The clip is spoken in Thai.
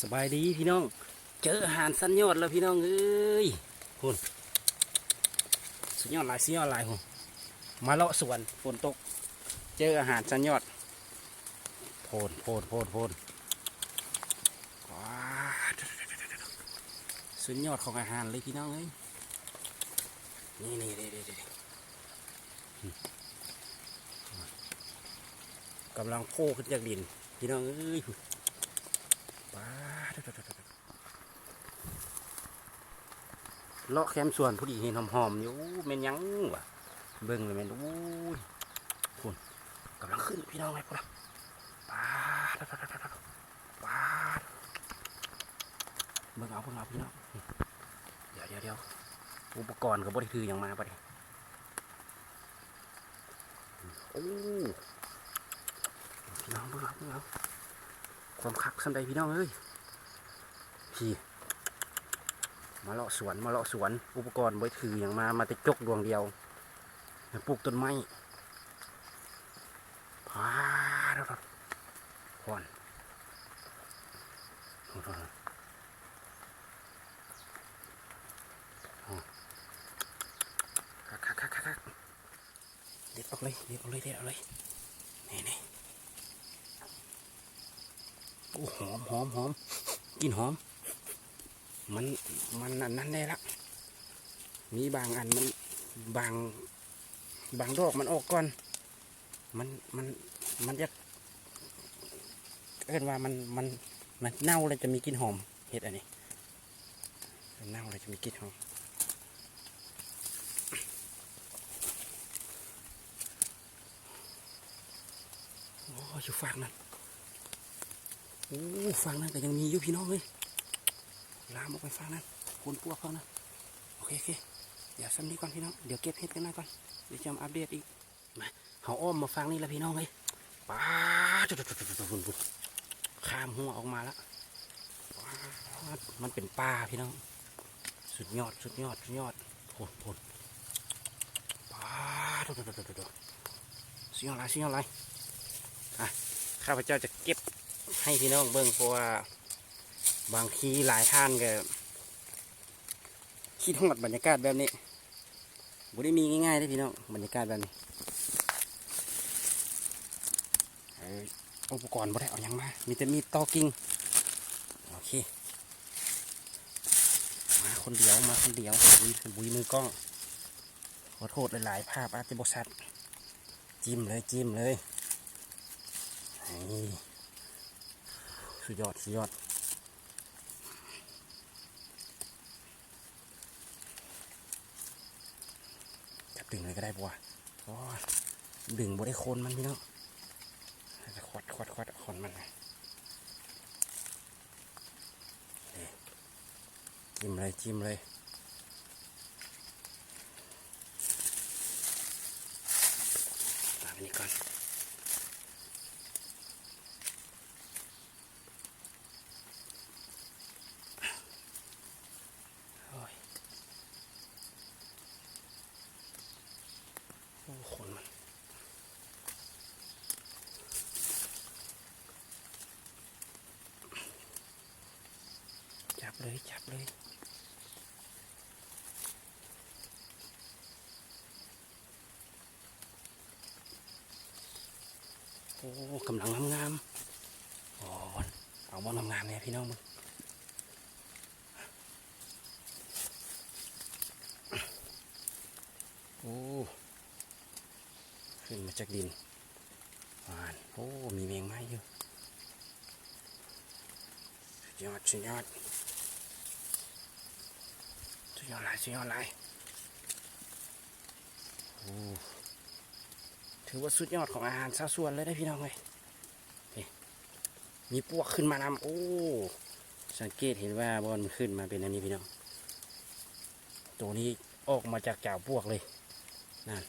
สบายดีพี่น้อง เจออาหารสัญยอดแล้วพี่น้องเอ้ยคุณสุดยอดหลายสุดยอดหลายคุณมาเลาะสวนฝนตก เจออาหารสัญยอดโพนโพนโพนโพนว้าสุดยอดของอาหารเลยพี่น้องเอ้ยนี่นี่นี่นี่กำลังโผล่ขึ้นจากดินพี่น้องเอ้ยป้า เลาะแคมส่วนพอดีเห็นหอมๆอยู่แม่นยังวะเบิ่งเลยแม่นอู้ยคุณกำลังขึ้นพี่น้องไงพวกเราปาดปาดเบิ่งเอาเบิ่งเอาพี่น้องเดี๋ยวเดี๋ยวเดี๋ยวอุปกรณ์กับบริถืออย่างมาปะเนี่ยโอ้พี่น้องเบิ่งเอาเบิ่งเอาความคักสันใดพี่น้องเอ้ย พี่มาเลาะสวนมาเลาะสวน อุปกรณ์ไว้ถืออย่างมามาแต่จกดวงเดียวปลูกต้นไม้พาแล้วครับก่อนคักคักคักคักเด็ดออกเลยเด็ดออกเลยเด็ดออกเลยนี่นี่โอ้หอมหอมหอมกินหอม มันมันอันนั้นได้ละมีบางอันมันบางบางดอกมันออกก่อน มันมันมันจะเอินว่ามันมันมันเน่าแล้วจะมีกลิ่นหอมเห็ดอันนี้เน่าแล้วจะมีกลิ่นหอมโอ้ยอยู่ฝากนั่นโอ้ฟังนั่นก็ยังมีอยู่พี่น้องเลย ลามออกไปฟังนั่นคนพวกฟังนั่นโอเคโอเคเดี๋ยวซ้ำนี้ก่อนพี่น้องเดี๋ยวเก็บเห็ดกันมาก่อนเดี๋ยวจะมาอัปเดตอีกมาเขาอ้อมมาฟังนี่แล้วพี่น้องเลยป้าจุดจุดจุดจุดจุดข้ามหัวออกมาแล้วมันเป็นป่าพี่น้อง สุดยอดสุดยอดสุดยอดโผลผลป้าจุดจุดจุดจุดจุดสุดยอะไรสุดยอดอะไรอะข้าพเจ้าจะเก็บให้พี่น้องเบิ่งเพราะว่า บางทีหลายท่านก็คิดฮอดบรรยากาศแบบนี้บ่ได้มีง่ายๆเลยพี่น้องบรรยากาศแบบนี้อุปกรณ์บ่ได้เอาหยังมา มีแต่มีตอกิ่งโอเค มาคนเดียวมาคนเดียวบุยบุยมือกล้องขอโทษหลายๆภาพอาจจะบชัดจิ้มเลยจิ้มเลยสุดยอดสุดยอด ดึงเลยก็ได้ปะวะโอ้ดึงบ่ได้โคนมันพี่น้องจะควัดควัดควัดขอนมันนะนี่จิ้มเลยจิ้มเลยตามนี้ก่อน โอ้ยโอ้ขนมัน จับ เลยจับเลยโอ้กำลังงามๆโอ้เอาบอลงามๆเนี่ยพี่น้องมึงโอ้ขึ้นมาจากดินหวานโอ้ มีแมงไม้อยู่สุดยอดสุดยอด ยอดหลายสุดยอดหลายถือว่าสุดยอดของอาหารซาส่วนเลยได้พี่น้องเลยมีปวกขึ้นมานำโอ้ สังเกตเห็นว่าบอลมันขึ้นมาเป็นอันนี้พี่น้อง ตัวนี้ออกมาจากจ่าวปวกเลย นั่น